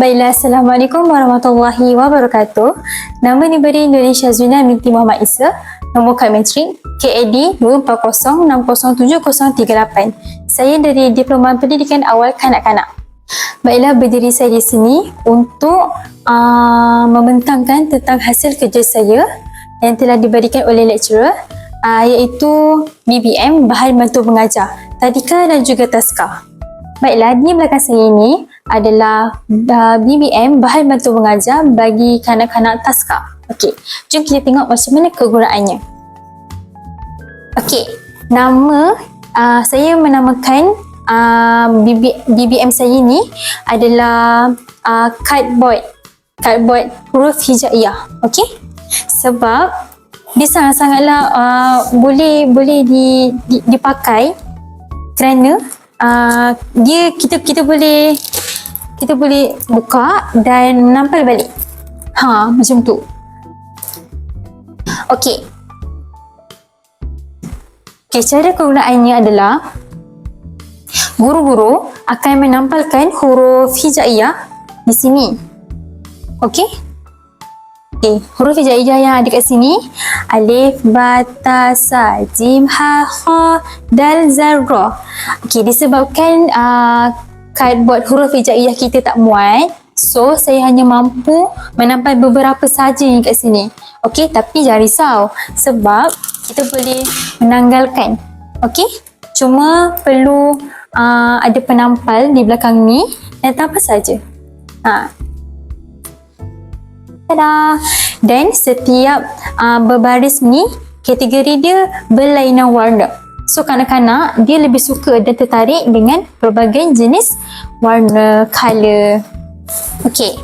Baiklah, Assalamualaikum warahmatullahi wabarakatuh. Nama ni beri Indonesia Zwina binti Muhammad Isa. Nombor kad metrik KAD 240607038. Saya dari Diploma Pendidikan Awal Kanak-Kanak. Baiklah, berdiri saya di sini untuk uh, membentangkan tentang hasil kerja saya yang telah diberikan oleh lecturer uh, iaitu BBM, Bahan Bantu Mengajar, Tadika dan juga Taska. Baiklah, di belakang saya ini adalah uh, BBM bahan bantu mengajar bagi kanak-kanak taska. Okey, jom kita tengok macam mana kegunaannya. Okey, nama uh, saya menamakan uh, BB, BBM saya ini adalah uh, cardboard. Cardboard huruf hijaiyah. Okey? Sebab dia sangat-sangatlah uh, boleh boleh di, di, dipakai kerana uh, dia kita kita boleh kita boleh buka dan menampal balik. Ha, macam tu. Okey. Okey, cara kegunaannya adalah guru-guru akan menampalkan huruf hijaiyah di sini. Okey? Okey, huruf hijaiyah yang ada kat sini alif, ba, ta, sa, jim, ha, kha, dal, zal, ra. Okey, disebabkan uh, cardboard huruf hijaiyah kita tak muat so saya hanya mampu menampai beberapa saja yang kat sini okey tapi jangan risau sebab kita boleh menanggalkan okey cuma perlu uh, ada penampal di belakang ni dan apa saja ha Tada! Dan setiap uh, berbaris ni kategori dia berlainan warna. So kanak-kanak dia lebih suka dan tertarik dengan pelbagai jenis warna, color. Okey.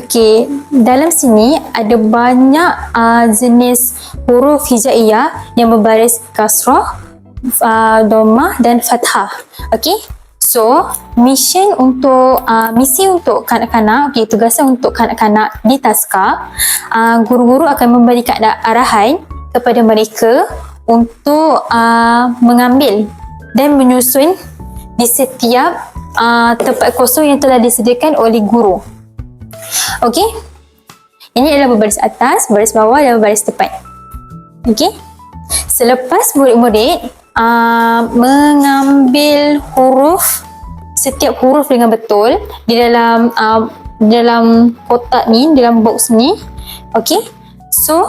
Okey, dalam sini ada banyak uh, jenis huruf hijaiyah yang berbaris kasrah, uh, domah dan fathah. Okey. So, mission untuk uh, misi untuk kanak-kanak, okey, tugasan untuk kanak-kanak di Taska, uh, guru-guru akan memberikan arahan kepada mereka untuk uh, mengambil dan menyusun di setiap uh, tempat kosong yang telah disediakan oleh guru. Okey? Ini adalah berbaris atas, berbaris bawah dan berbaris depan. Okey? Selepas murid-murid uh, mengambil huruf setiap huruf dengan betul di dalam uh, dalam kotak ni, dalam box ni. Okey? So,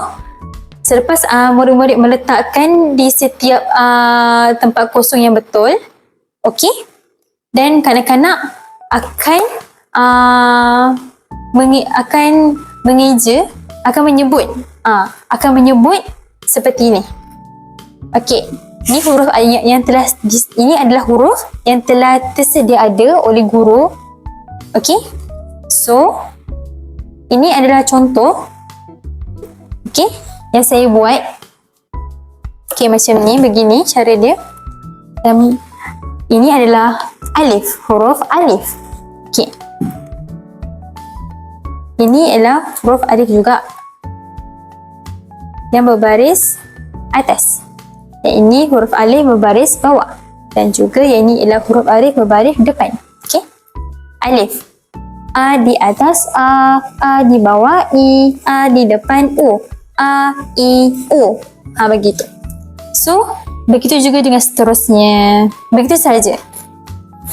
Selepas uh, murid-murid meletakkan di setiap uh, tempat kosong yang betul, okey, dan kanak-kanak akan uh, mengi- akan mengeja, akan menyebut, uh, akan menyebut seperti ini. Okey, ini huruf yang, yang telah ini adalah huruf yang telah tersedia ada oleh guru. Okey, so ini adalah contoh. Okey yang saya buat okay, macam ni begini cara dia. Dan ini adalah alif huruf alif. Okay. ini adalah huruf alif juga. Yang berbaris atas. Yang ini huruf alif berbaris bawah. Dan juga yang ini adalah huruf alif berbaris depan. Okay. alif. A di atas A, A di bawah I, A di depan U A, I, O. Ha, begitu. So, begitu juga dengan seterusnya. Begitu saja.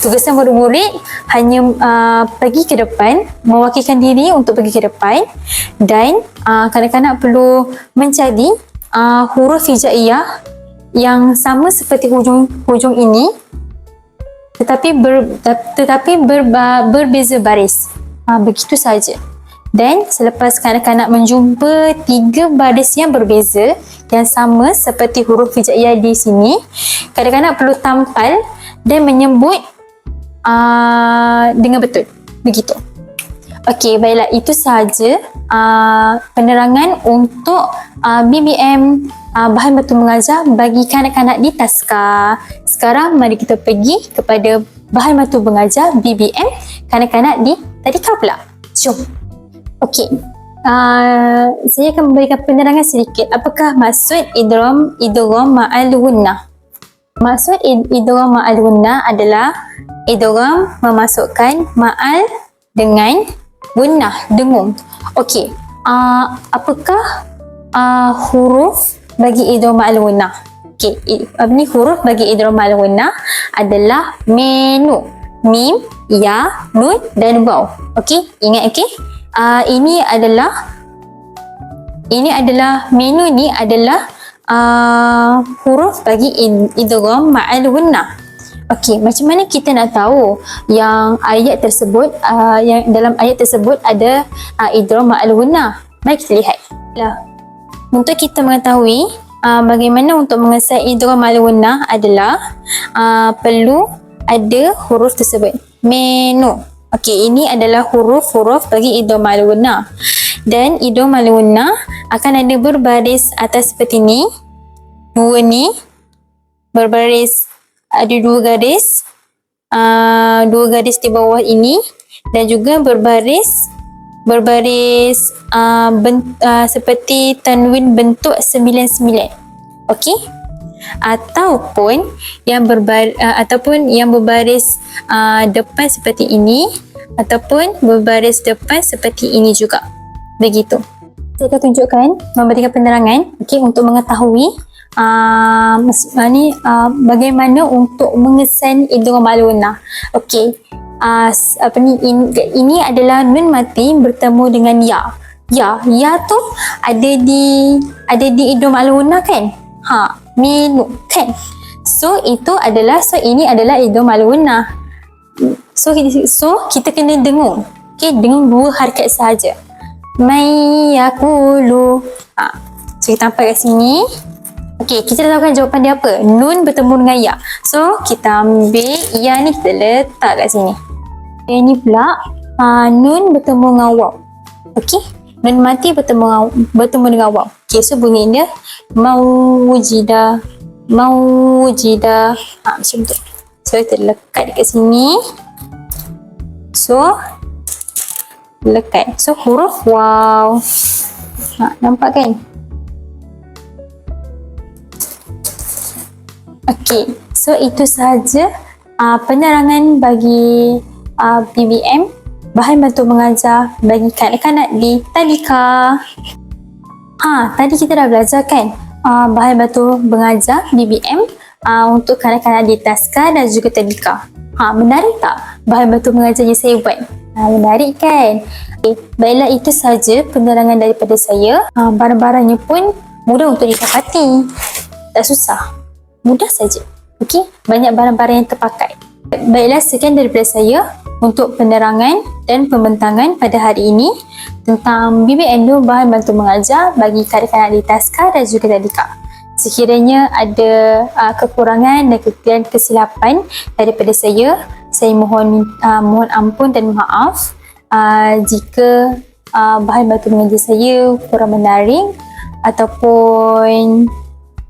Tugasan murid-murid hanya uh, pergi ke depan, mewakilkan diri untuk pergi ke depan dan uh, kanak-kanak perlu mencari uh, huruf hijaiyah yang sama seperti hujung hujung ini tetapi ber, tetapi ber, berbeza baris. Ha, begitu saja. Dan selepas kanak-kanak menjumpa tiga baris yang berbeza yang sama seperti huruf hijaiyah di sini, kanak-kanak perlu tampal dan menyebut uh, dengan betul. Begitu. Okey, baiklah itu sahaja uh, penerangan untuk uh, BBM uh, bahan betul mengajar bagi kanak-kanak di Taska. Sekarang mari kita pergi kepada bahan batu mengajar BBM kanak-kanak di Tadika pula. Jom. Okey. Uh, saya akan memberikan penerangan sedikit. Apakah maksud idrom idrom ma'al wunnah? Maksud idrom ma'al wunnah adalah idgham memasukkan ma'al dengan gunnah dengung. Okey. Uh, apakah uh, huruf bagi idgham ma'al gunnah? Okey, apa ni huruf bagi idgham ma'al gunnah adalah menu. Mim, ya, nun dan waw. Okey, ingat okey? Uh, ini adalah ini adalah menu ni adalah uh, huruf bagi idgham ma'al gunnah. Okey, macam mana kita nak tahu yang ayat tersebut uh, yang dalam ayat tersebut ada uh, idgham ma'al gunnah? Mari kita lihat. Lah. Untuk kita mengetahui uh, bagaimana untuk mengesai idgham ma'al gunnah adalah uh, perlu ada huruf tersebut. Menu. Okey, ini adalah huruf-huruf bagi idgham ma'al gunnah. Dan idgham ma'al gunnah akan ada berbaris atas seperti ni. Dua ni berbaris ada dua garis uh, dua garis di bawah ini dan juga berbaris berbaris uh, bent, uh, seperti tanwin bentuk sembilan-sembilan okey ataupun yang berbar uh, ataupun yang berbaris uh, depan seperti ini ataupun berbaris depan seperti ini juga begitu saya akan tunjukkan memberikan penerangan okey untuk mengetahui uh, ni uh, bagaimana untuk mengesan idgham maluna. Okey. Uh, apa ni in, ini adalah nun mati bertemu dengan ya. Ya, ya tu ada di ada di idgham maluna kan? Ha, minu kan? So itu adalah so ini adalah idgham maluna. So so kita kena dengung. Okey, dengung dua harakat sahaja. Mai yakulu. Ha, so kita nampak kat sini. Okey, kita dah tahu kan jawapan dia apa? Nun bertemu dengan ya. So, kita ambil ya ni kita letak kat sini. Yang ni pula uh, nun bertemu dengan waw. Okey. Nun mati bertemu dengan, bertemu dengan waw. Okey, so bunyi dia mawjida mawjida. Ha, macam tu. So, kita lekat dekat sini. So, lekat. So, huruf waw. Ha, nampak kan? Okey, so itu sahaja uh, penerangan bagi uh, BBM bahan bantu mengajar bagi kanak-kanak di Tadika. Ah, tadi kita dah belajar kan uh, bahan bantu mengajar BBM uh, untuk kanak-kanak di Taska dan juga Tadika. Ha, menarik tak bahan bantu mengajar yang saya buat? Ha, menarik kan? Okay, baiklah itu sahaja penerangan daripada saya. Ha, barang-barangnya pun mudah untuk didapati. Tak susah mudah saja. Okey, banyak barang-barang yang terpakai. Baiklah, sekian daripada saya untuk penerangan dan pembentangan pada hari ini tentang BBNU bahan bantu mengajar bagi kanak-kanak di Taska dan juga Tadika. Sekiranya ada uh, kekurangan dan kesilapan daripada saya, saya mohon uh, mohon ampun dan maaf uh, jika uh, bahan bantu mengajar saya kurang menarik ataupun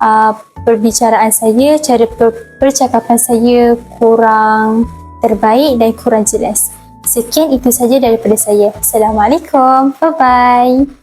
uh, perbicaraan saya, cara per- percakapan saya kurang terbaik dan kurang jelas. Sekian itu saja daripada saya. Assalamualaikum. Bye-bye.